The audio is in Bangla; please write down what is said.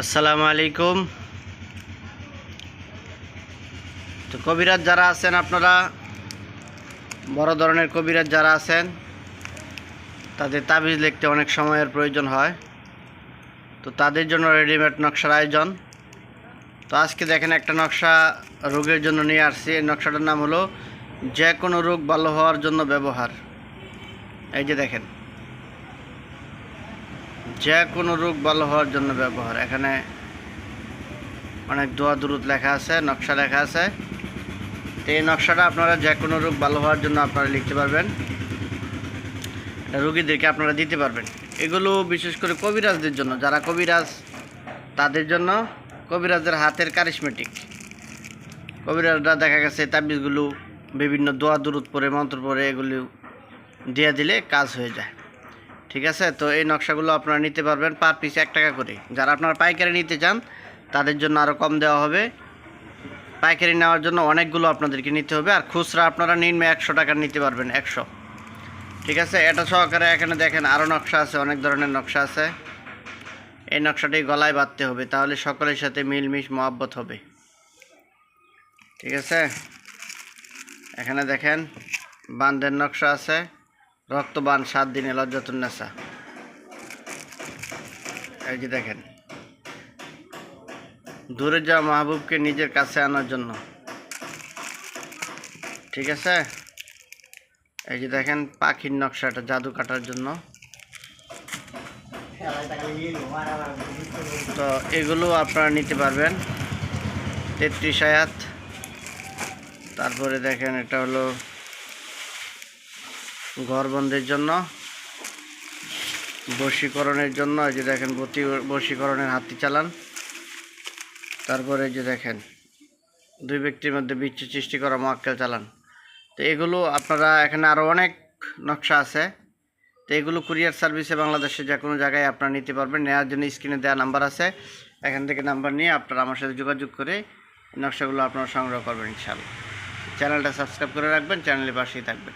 আসসালামু আলাইকুম। তো কবিরাজ যারা আছেন আপনারা, বড় ধরনের কবিরাজ যারা আছেন, তাদের তাবিজ লিখতে অনেক সময়ের প্রয়োজন হয়। তো তাদের জন্য রেডিমেড নকশার আয়োজন। তো আজকে দেখেন একটা নকশা রোগের জন্য নিয়ে আসছি। এই নকশাটার নাম হলো যে কোনো রোগ ভালো হওয়ার জন্য ব্যবহার। এই যে দেখেন। যে কোনো রোগ ভালো হওয়ার জন্য ব্যবহার। এখানে অনেক দোয়া দুরুদ লেখা আছে, নকশা লেখা আছে। তো এই নকশাটা আপনারা যে কোনো রোগ ভালো হওয়ার জন্য আপনারা লিখতে পারবেন। রুগীদেরকে আপনারা দিতে পারবেন। এগুলো বিশেষ করে কবিরাজদের জন্য, যারা কবিরাজ, তাদের জন্য কবিরাজদের হাতের কারিশমেটিক। কবিরাজরা দেখা গেছে তাবিজগুলো বিভিন্ন দোয়া দুরুদ পরে মন্ত্র পরে এগুলো দিয়ে দিলে কাজ হয়ে যায়। ঠিক আছে? তো এই নকশাগুলো আপনারা নিতে পারবেন পার পিস এক টাকা করে। যারা আপনারা পাইকারি নিতে চান, তাদের জন্য আরও কম দেওয়া হবে। পাইকারি নেওয়ার জন্য অনেকগুলো আপনাদেরকে নিতে হবে। আর খুচরা আপনারা নিম্নে একশো টাকার নিতে পারবেন, একশো। ঠিক আছে? এটা সহকারে এখানে দেখেন আরও নকশা আছে, অনেক ধরনের নকশা আছে। এই নকশাটি গলায় বাঁধতে হবে, তাহলে সকলের সাথে মিলমিশ মহাব্বত হবে। ঠিক আছে? এখানে দেখেন বান্ধের নকশা আছে। রক্তবান সাত দিনে লজ্জাতুন্নেসা। এই যে দেখেন। দূরে যাওয়া মাহবুবকে নিজের কাছে আনার জন্য। ঠিক আছে? এই যে দেখেন, পাখির নকশাটা জাদু কাটার জন্য। তো এগুলো আপনারা নিতে পারবেন। তেত্রিশ আয়াত। তারপরে দেখেন, এটা হলো ঘর বন্ধের জন্য, বশীকরণের জন্য, এই যে দেখেন বতি বশীকরণের হাতি চালান। তারপরে যে দেখেন, দুই ব্যক্তির মধ্যে বিচ্ছু সৃষ্টি করা মক্কেল চালান। তো এগুলো আপনারা এখানে আরও অনেক নকশা আছে। তো এগুলো কুরিয়ার সার্ভিসে বাংলাদেশে যে কোনো জায়গায় আপনারা নিতে পারবেন। নেওয়ার জন্য স্ক্রিনে দেওয়া নাম্বার আছে। এখান থেকে নাম্বার নিয়ে আপনারা আমার সাথে যোগাযোগ করে নকশাগুলো আপনারা সংগ্রহ করবেন ইনশাআল্লাহ। চ্যানেলটা সাবস্ক্রাইব করে রাখবেন, চ্যানেলের পাশেই থাকবেন।